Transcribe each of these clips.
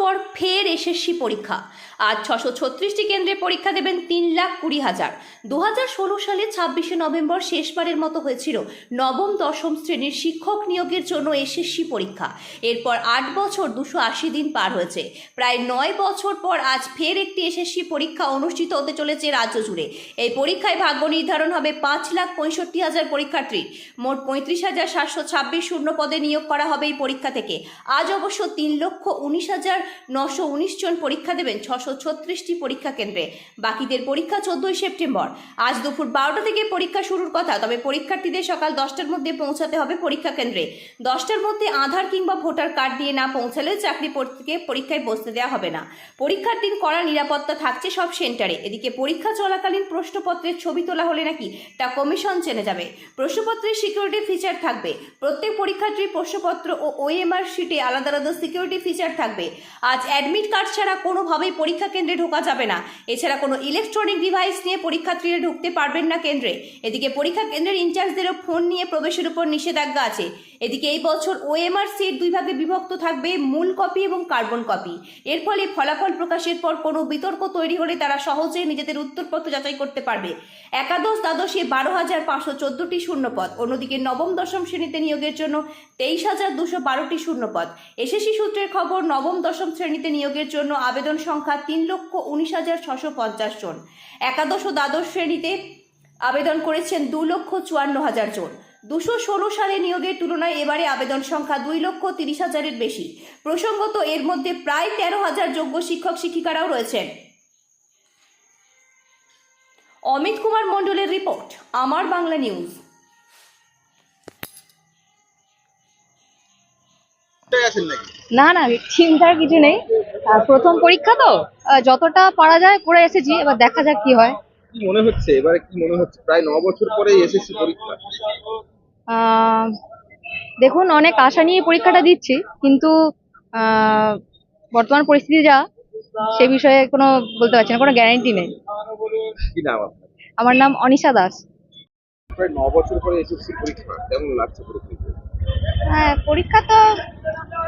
পর ফের এসএসসি পরীক্ষা। আজ ছশো ছত্রিশটি কেন্দ্রে পরীক্ষা দেবেন তিন লাখ কুড়ি হাজার। দু হাজার ষোলো সালে ছাব্বিশে নভেম্বর শেষবারের মতো হয়েছিল নবম দশম শ্রেণির শিক্ষক নিয়োগের জন্য এসএসসি পরীক্ষা। এরপর আট বছর দুশো আশি দিন পার হয়েছে। প্রায় নয় বছর পর আজ ফের একটি এসএসসি পরীক্ষা অনুষ্ঠিত হতে চলেছে রাজ্য জুড়ে। এই পরীক্ষায় ভাগ্য নির্ধারণ হবে পাঁচ লাখ পঁয়ষট্টি হাজার পরীক্ষার্থীর। মোট পঁয়ত্রিশ হাজার সাতশো ছাব্বিশ শূন্য পদে নিয়োগ করা হবে এই পরীক্ষা থেকে। আজ অবশ্য তিন লক্ষ উনিশ হাজার নশো উনিশ জন পরীক্ষা দেবেন ছশো ছত্রিশটি পরীক্ষা কেন্দ্রে। বাকিদের পরীক্ষা চোদ্দই সেপ্টেম্বর। আজ দুপুর বারোটা থেকে পরীক্ষা শুরুর কথা, তবে পরীক্ষার্থীদের সকাল দশটার মধ্যে পৌঁছাতে হবে পরীক্ষা কেন্দ্রে। দশটার মধ্যে আধার কিংবা ভোটার কার্ড দিয়ে না পৌঁছালে চাকরি থেকে পরীক্ষায় বসতে দেওয়া হবে না। পরীক্ষার দিন কড়া নিরাপত্তা থাকছে সব সেন্টারে। এদিকে পরীক্ষা চলাকালীন প্রশ্নপত্রের ছবি তোলা হলে নাকি তা কমিশন চেনে যাবে। প্রশ্নপত্রের সিকিউরিটি ফিচার থাকবে। প্রত্যেক পরীক্ষার্থীর প্রশ্নপত্র ও ওএমআর শিটে আলাদা আলাদা সিকিউরিটি ফিচার থাকবে। আজ অ্যাডমিট কার্ড ছাড়া কোনোভাবেই পরীক্ষা কেন্দ্রে ঢোকা যাবে না। এছাড়া কোনো ইলেকট্রনিক ডিভাইস নিয়ে পরীক্ষার্থীরা ঢুকতে পারবেন না কেন্দ্রে। এদিকে পরীক্ষা কেন্দ্রের ইনচার্জদেরও ফোন নিয়ে প্রবেশের উপর নিষেধাজ্ঞা আছে। এদিকে এই বছর ওএমআর সিট দুই ভাগে বিভক্ত থাকবে মূল কপি এবং কার্বন কপি এর ফলে ফলাফল প্রকাশের পর কোনো বিতর্ক তৈরি হলে তারা সহজেই নিজেদের উত্তরপত্র যাচাই করতে পারবে। একাদশ দ্বাদশে বারো হাজার পাঁচশো চোদ্দোটি শূন্যপদ। অন্যদিকে নবম দশম শ্রেণীতে নিয়োগের জন্য তেইশ হাজার দুশো বারোটি শূন্যপদ। এসএসসি সূত্রের খবর, নবম দশম শ্রেণীতে নিয়োগের জন্য আবেদন সংখ্যা তিন লক্ষ উনিশ হাজার ছশো পঞ্চাশ জন। একাদশ ও দ্বাদশ শ্রেণীতে আবেদন করেছেন দু লক্ষ চুয়ান্ন হাজার জন। দুশো ষোলো সালে নিয়োগের তুলনায় এবারে আবেদন সংখ্যা দুই লক্ষ তিরিশ হাজারের বেশি। প্রসঙ্গত, এর মধ্যে প্রায় তেরো হাজার যোগ্য শিক্ষক শিক্ষিকারাও রয়েছেন। অমিত কুমার মণ্ডলের রিপোর্ট, আমার বাংলা নিউজ। না না চিন্তার কিছু নেই। প্রথম পরীক্ষা তো যতটা পারা যায় করে এসেছি এবার দেখা যাক কি হয়। কি মনে হচ্ছে? এবারে কি মনে হচ্ছে? প্রায় ন বছর পরে এসএসসি পরীক্ষা। দেখুন অনেক আশা নিয়ে পরীক্ষাটা দিচ্ছি কিন্তু বর্তমান পরিস্থিতি যা সে বিষয়ে কোনো বলতে পারছি না কোনো গ্যারান্টি নেই। কি নাম আপনার? আমার নাম অনিশা দাস। প্রায় ন বছর পরে এসএসসি পরীক্ষা। কেমন লাগছে পরীক্ষা হ্যাঁ পরীক্ষা তো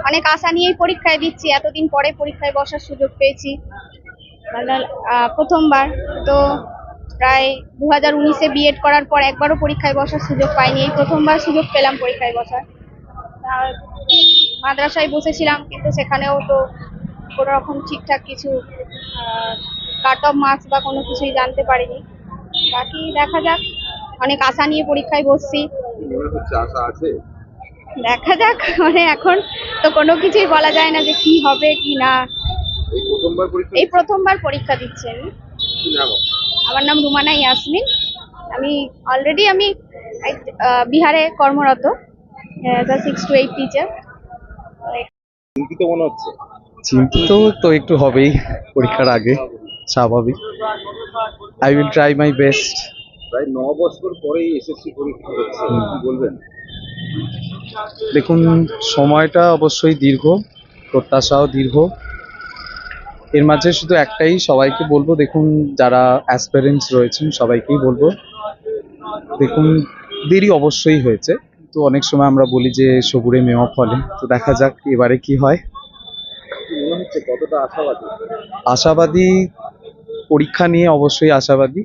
অনেক আশা নিয়েই পরীক্ষায় দিচ্ছি এতদিন পরে পরীক্ষায় বসার সুযোগ পেয়েছি। মানে, প্রথমবার তো প্রায় দু হাজার উনিশে বিএড করার পর একবারও পরীক্ষায় বসার সুযোগ পাইনি। এই প্রথমবার সুযোগ পেলাম পরীক্ষায় বসার। আর মাদ্রাসায় বসেছিলাম কিন্তু সেখানেও তো কোনো রকম ঠিকঠাক কিছু কাট অফ মার্কস বা কোনো কিছুই জানতে পারিনি। বাকি দেখা যাক অনেক আশা নিয়ে পরীক্ষায় বসছি। দেখা যাক মানে এখন তো কোনো কিছুই বলা যায় না যে কি হবে কি না। এই প্রথমবার পরীক্ষা দিচ্ছি। আমি কি নাম? আপনার? আমার নাম রুমানা ইয়াসমিন। আমি অলরেডি আমি বিহারে কর্মরত। সিক্স টু এইট টিচার চিন্তিত মনে হচ্ছে? চিন্তিত তো একটু হবেই পরীক্ষার আগে স্বাভাবিক। I will try my best প্রায় ন বছর পরেই এসএসসি পরীক্ষা হচ্ছে কি বলবেন? দেখুন, সময়টা অবশ্যই দীর্ঘ, প্রত্যাশাও দীর্ঘ। এর মাঝে শুধু একটাই সবাইকে বলব, দেখুন, যারা অ্যাসপিরেন্টস রয়েছেন, সবাইকেই বলব, দেখুন, দেরি অবশ্যই হয়েছে। তো অনেক সময় আমরা বলি যে, সবুরে মেওয়া ফলে। তো দেখা যাক এবারে কি হয়। আশাবাদী পরীক্ষা নিয়ে অবশ্যই আশাবাদী।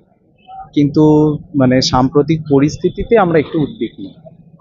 কিন্তু মানে সাম্প্রতিক পরিস্থিতিতে আমরা একটু উদ্বিগ্ন।